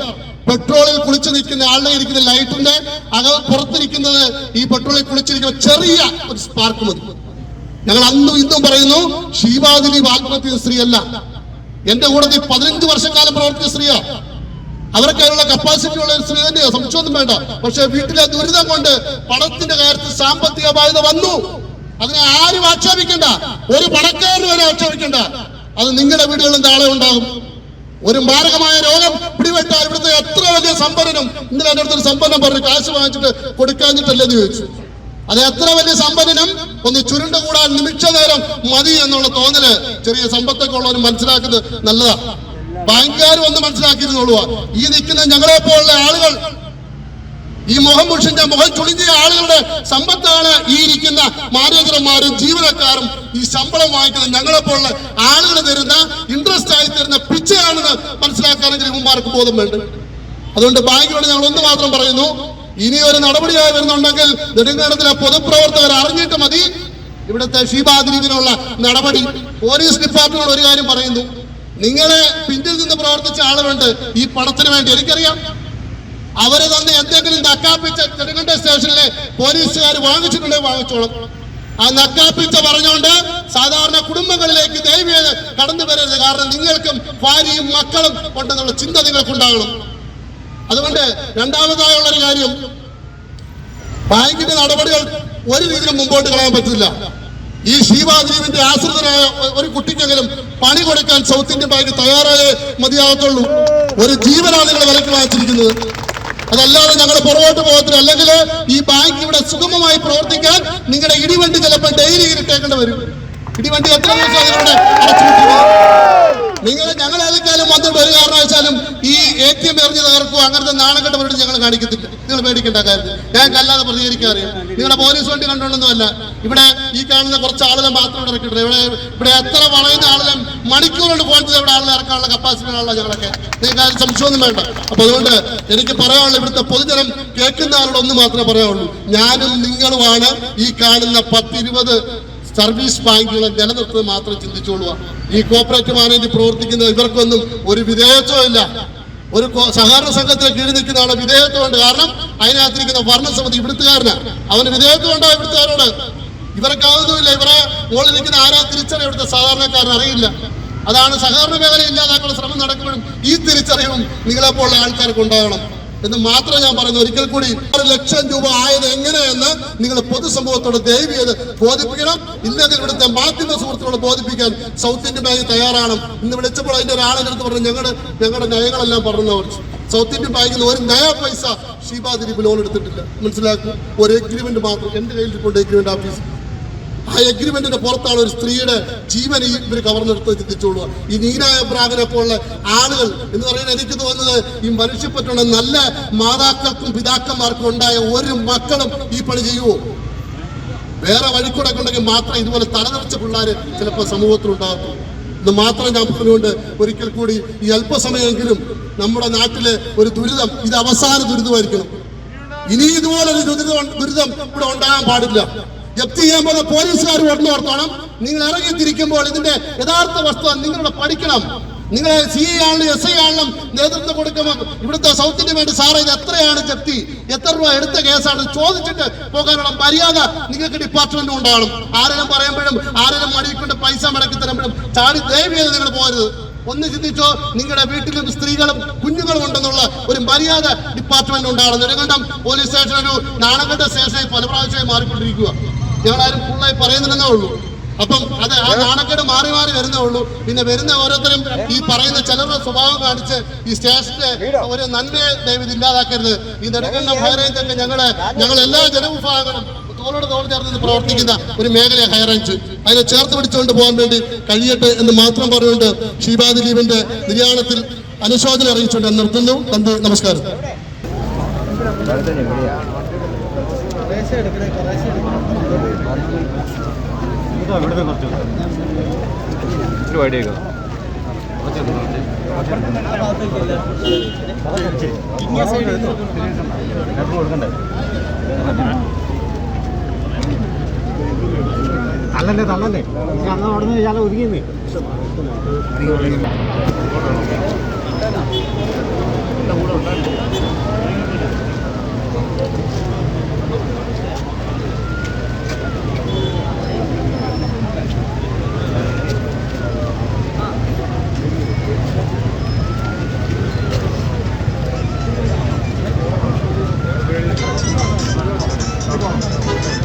പെട്രോളിൽ കുളിച്ചു നിൽക്കുന്ന ആളുടെ ഇരിക്കുന്ന ലൈറ്റിന്റെ അക പുറത്തിരിക്കുന്നത് ഈ പെട്രോളിൽ കുളിച്ചിരിക്കുന്ന ചെറിയ ഒരു സ്പാർക്ക് മതി. ഞങ്ങൾ അന്നും ഇന്നും പറയുന്നു ശിവാദിനി ആത്മഹത്യ സ്ത്രീയല്ല. എന്റെ കൂടെ പതിനഞ്ച് വർഷക്കാലം പ്രവർത്തിച്ച സ്ത്രീയാ. അവർക്ക് അതിനുള്ള കപ്പാസിറ്റി ഉള്ള സ്ത്രീ തന്നെയാണ് സംശയമൊന്നും വേണ്ട. പക്ഷെ വീട്ടിലെ ദുരിതം കൊണ്ട് പണത്തിന്റെ കാര്യത്തിൽ സാമ്പത്തിക ബാധ്യത വന്നു. അതിനെ ആരും ആക്ഷേപിക്കണ്ട. ഒരു പണക്കാരനും വരെ ആക്ഷേപിക്കണ്ട. അത് നിങ്ങളുടെ വീടുകളിൽ നാളെ ഉണ്ടാകും. ഒരു മാരകമായ രോഗം പിടിപെട്ടാൽ ഇവിടുത്തെ എത്ര വലിയ സമ്പന്നനും ഇന്നലെ എന്റെ അടുത്തൊരു സമ്പന്നം പറഞ്ഞു കാശ് വാങ്ങിച്ചിട്ട് കൊടുക്കാഞ്ഞിട്ടല്ലെന്ന് ചോദിച്ചു. അത് എത്ര വലിയ സമ്പന്നനും ഒന്ന് ചുരുണ്ട കൂടാൻ നിമിഷ നേരം മതി എന്നുള്ള തോന്നൽ ചെറിയ സമ്പത്തൊക്കെ ഉള്ളവർ മനസ്സിലാക്കുന്നത് നല്ലതാണ് ബാങ്കുകാരും ഒന്ന് മനസ്സിലാക്കിയിരുന്നുള്ളൂ. ഈ നിൽക്കുന്ന ഞങ്ങളെ പോലുള്ള ആളുകൾ ഈ മുഖം മുഖം ചുളിഞ്ഞ ആളുകളുടെ സമ്പത്താണ് ഈ ഇരിക്കുന്ന മാനേജർമാരും ജീവനക്കാരും ഈ ശമ്പളം വാങ്ങിക്കുന്നത്. ഞങ്ങളെപ്പോലുള്ള ആളുകൾ തരുന്ന ഇൻട്രസ്റ്റ് ആയി തരുന്ന പിച്ചയാണെന്ന് മനസ്സിലാക്കാനെങ്കിൽ ഇവന്മാർക്ക് ബോധം വേണ്ട. അതുകൊണ്ട് ബാങ്കിനോട് ഞങ്ങൾ ഒന്ന് മാത്രം പറയുന്നു ഇനി ഒരു നടപടിയായി വരുന്നുണ്ടെങ്കിൽ നെടുങ്കണ്ടത്തിലെ പൊതുപ്രവർത്തകർ അറിഞ്ഞിട്ട് മതി. ഇവിടുത്തെ ഷീബാദ്രീതിനുള്ള നടപടി. പോലീസ് ഡിപ്പാർട്ട്മെന്റ് ഒരു കാര്യം പറയുന്നു നിങ്ങളെ പിന്നിൽ നിന്ന് പ്രവർത്തിച്ച ആളുകളുണ്ട് ഈ പണത്തിന് വേണ്ടി എനിക്കറിയാം. അവർ തന്നെ എന്തെങ്കിലും നക്കാപ്പിച്ച നെടുങ്കണ്ട സ്റ്റേഷനിലെ പോലീസുകാർ വാങ്ങിച്ചിട്ടുണ്ടെങ്കിൽ വാങ്ങിച്ചോളും. ആ നക്കാപ്പിച്ച പറഞ്ഞുകൊണ്ട് സാധാരണ കുടുംബങ്ങളിലേക്ക് ദൈവം കടന്നു വരരുത്. കാരണം നിങ്ങൾക്കും ഭാര്യയും മക്കളും ഉണ്ടെന്നുള്ള ചിന്ത നിങ്ങൾക്കുണ്ടാകണം. അതുകൊണ്ട് രണ്ടാമതായുള്ള ഒരു കാര്യം ബാങ്കിന്റെ നടപടികൾ ഒരു രീതിയിലും മുമ്പോട്ട് കളയാൻ പറ്റില്ല. ഈ ശിവാദ്വീപിന്റെ ആശ്രിതനായ ഒരു കുട്ടിക്കെങ്കിലും പണി കൊടുക്കാൻ സൗത്ത് ഇന്ത്യൻ ബാങ്ക് തയ്യാറായേ മതിയാകത്തുള്ളൂ. ഒരു ജീവനാണ് നിങ്ങൾ വിലക്ക് വാങ്ങിച്ചിരിക്കുന്നത് അതല്ലാതെ ഞങ്ങൾ പുറകോട്ട് പോകത്തില്ല. അല്ലെങ്കിൽ ഈ ബാങ്ക് ഇവിടെ സുഗമമായി പ്രവർത്തിക്കാൻ നിങ്ങളുടെ ഇടിവണ്ടി ചിലപ്പോൾ ഡെയിലി ഇരിട്ടേക്കേണ്ടി വരും. ഇടിവണ്ടി എത്ര ദിവസം നിങ്ങൾ ഞങ്ങൾ ഏതൊക്കെയാലും വന്നിട്ട് ഒരു കാരണവശാലും ഈ എ ടി എം എറിഞ്ഞ് തകർക്കുക അങ്ങനത്തെ നാണക്കെട്ട് പരിപാടി ഞങ്ങൾ കാണിക്കത്തില്ല. നിങ്ങൾ പേടിക്കേണ്ട കാര്യം ഞങ്ങൾക്ക് അല്ലാതെ പ്രതികരിക്കാൻ അറിയാം. നിങ്ങളുടെ പോലീസ് വണ്ടി കണ്ടുകൊണ്ടൊന്നുമല്ല. ഇവിടെ ഈ കാണുന്ന കുറച്ച് ആളുകൾ മാത്രം ഇവിടെ ഇവിടെ ഇവിടെ എത്ര വളയുന്ന ആളുകൾ മണിക്കൂറുകൊണ്ട് പോയിട്ട് ഇവിടെ ആളുകൾ ഇറക്കാനുള്ള കപ്പാസിറ്റി ആണല്ലോ ഞങ്ങളൊക്കെ. നിങ്ങൾക്ക് ആരും സംശയമൊന്നും വേണ്ട. അപ്പൊ അതുകൊണ്ട് എനിക്ക് പറയാനുള്ള ഇവിടുത്തെ പൊതുജനം കേൾക്കുന്ന ആളോട് ഒന്ന് മാത്രമേ പറയാനുള്ളൂ. ഞാനും നിങ്ങളുമാണ് ഈ കാണുന്ന പത്തിരുപത് സർവീസ് ബാങ്കുകളെ നിലനിർത്തുക മാത്രം ചിന്തിച്ചോളുക. ഈ കോപ്പറേറ്റീവ് മാനേജ് പ്രവർത്തിക്കുന്ന ഇവർക്കൊന്നും ഒരു വിധേയത്വം ഇല്ല. ഒരു സഹകരണ സംഘത്തിന് കീഴിൽ നിൽക്കുന്ന ആളെ വിധേയത്വമുണ്ട് കാരണം അതിനകത്തിരിക്കുന്ന ഭരണസമിതി ഇവിടുത്തുകാരന്. അവന് വിധേയത്വം ഉണ്ടോ ഇവിടുത്തുകാരോട്? ഇവർക്കാവുന്നുമില്ല ഇവരെ മുകളിൽ നിൽക്കുന്ന ആരാ തിരിച്ചറിയ ഇവിടുത്തെ സാധാരണക്കാരൻ അറിയില്ല. അതാണ് സഹകരണ മേഖല ഇല്ലാതാക്കാനുള്ള ശ്രമം നടക്കുമ്പോഴും ഈ തിരിച്ചറിവും നിങ്ങളെപ്പോലുള്ള ആൾക്കാർക്ക് ഉണ്ടാകണം. എന്ന് മാത്രം ഞാൻ പറയുന്നു. ഒരിക്കൽ കൂടി ഒരു ലക്ഷം രൂപ ആയത് എങ്ങനെയെന്ന് നിങ്ങൾ പൊതുസമൂഹത്തോട് ദയവ് ബോധിപ്പിക്കണം. ഇല്ലെങ്കിൽ ഇവിടുത്തെ മാധ്യമ സുഹൃത്തുക്കളോട് ബോധിപ്പിക്കാൻ സൗത്ത് ഇന്ത്യൻ ബാങ്ക് തയ്യാറാണ്. ഇന്ന് വിളിച്ചപ്പോൾ അതിന്റെ ഒരാളെ അടുത്ത് പറഞ്ഞു ഞങ്ങളുടെ ഞങ്ങളുടെ നയങ്ങളെല്ലാം പറഞ്ഞവർ സൗത്ത് ഇന്ത്യൻ ബാങ്കിൽ നിന്ന് ഒരു നയ പൈസ ഷീബാദിരിപ്പ് ലോൺ എടുത്തിട്ടില്ല. മനസ്സിലാക്കും? ഒരു എഗ്രിമെന്റ് മാത്രം. എന്റെ കയ്യിൽ ഇപ്പോൾ എഗ്രിമെന്റ് ഓഫീസ് ആ എഗ്രിമെന്റിന്റെ പുറത്താണ് ഒരു സ്ത്രീയുടെ ജീവൻ ഇവർ കവർന്നെടുത്ത് ചിന്തിച്ചോളുക ഈ നീരായ ബ്രാഗിനെ പോലുള്ള ആളുകൾ എന്ന് പറയുന്നത് എനിക്ക് തോന്നുന്നത് ഈ മനുഷ്യപ്പറ്റുള്ള നല്ല മാതാക്കൾക്കും പിതാക്കന്മാർക്കും ഉണ്ടായ ഒരു മക്കളും ഈ പണി ചെയ്യുമോ വേറെ വഴിക്കൂടെ ഉണ്ടെങ്കിൽ മാത്രം ഇതുപോലെ തലനിറച്ച പിള്ളേർ ചിലപ്പോൾ സമൂഹത്തിലുണ്ടാകും എന്ന് മാത്രം ഞാൻ പറഞ്ഞുകൊണ്ട് ഒരിക്കൽ കൂടി ഈ അല്പസമയമെങ്കിലും നമ്മുടെ നാട്ടിലെ ഒരു ദുരിതം ഇത് അവസാന ദുരിതമായിരിക്കണം. ഇനി ഇതുപോലൊരു ദുരിതം ദുരിതം ഇവിടെ ഉണ്ടാകാൻ പാടില്ല. ജപ്തി ചെയ്യാൻ പോകുന്ന പോലീസുകാർ ഓർന്നു ഓർത്തോണം. നിങ്ങൾ ഇറങ്ങി തിരിക്കുമ്പോൾ ഇതിന്റെ യഥാർത്ഥ വസ്തുത നിങ്ങളുടെ പഠിക്കണം. നിങ്ങൾ സി ഐ ആണെങ്കിലും എസ് ഐ ആണെങ്കിലും നേതൃത്വം കൊടുക്കുമ്പോൾ ഇവിടുത്തെ സൗത്തിന് വേണ്ടി സാറേ ഇത് എത്രയാണ് ജപ്തി? എത്ര രൂപ എടുത്ത കേസാണ്? ചോദിച്ചിട്ട് പോകാനുള്ള മര്യാദ നിങ്ങൾക്ക് ഡിപ്പാർട്ട്മെന്റ് ഉണ്ടാകണം ആരെങ്കിലും പറയുമ്പോഴും ആരെങ്കിലും മടിക്കൊണ്ട് കൊണ്ട് പൈസ മടക്കി തരുമ്പോഴും ചാടി ദയവ് നിങ്ങൾ പോകരുത് ഒന്ന് ചിന്തിച്ചോ നിങ്ങളുടെ വീട്ടിലും സ്ത്രീകളും കുഞ്ഞുങ്ങളും ഉണ്ടെന്നുള്ള ഒരു മര്യാദ ഡിപ്പാർട്ട്മെന്റ് ഉണ്ടാകണം നെടുങ്കണ്ടം പോലീസ് സ്റ്റേഷൻ ഒരു നാണകണ്ട സ്റ്റേഷനായി പല പ്രാവശ്യമായി മാറിക്കൊണ്ടിരിക്കുക. ഞങ്ങളാരും ഫുള്ളായി പറയുന്നില്ലെന്നേ ഉള്ളൂ. അപ്പം അത് ആ നാണക്കേട് മാറി മാറി വരുന്നേ ഉള്ളൂ. പിന്നെ വരുന്ന ഓരോരുത്തരും ഈ പറയുന്ന ചിലരുടെ സ്വഭാവം കാണിച്ച് ഈ സ്റ്റേഷന്റെ ഒരു നന്മയെ ദൈവം ഇല്ലാതാക്കരുത്. ഈ നെടുങ്കണ്ടം ഹൈറേഞ്ചൊക്കെ ഞങ്ങൾ ഞങ്ങൾ എല്ലാ ജനവിഭാഗങ്ങളും തോളോട് തോൾ ചേർന്ന് പ്രവർത്തിക്കുന്ന ഒരു മേഖലയെ ഹൈറേഞ്ച് അതിനെ ചേർത്ത് പിടിച്ചുകൊണ്ട് പോകാൻ വേണ്ടി കഴിയട്ടെ എന്ന് മാത്രം പറഞ്ഞുകൊണ്ട് ഷീബാ ദിലീപിന്റെ നിര്യാണത്തിൽ അനുശോചനം അറിയിച്ചുകൊണ്ട് ഞാൻ നിർത്തുന്നു. നന്ദി നമസ്കാരം.
ഇവിടുന്ന് കുറച്ച് ഇച്ചിരി തള്ളല്ലേ? തള്ളല്ലേ അന്ന് അവിടെ നിന്ന് ഇയാളെ ഒതുങ്ങിയെന്നേ കൂടെ Thank you.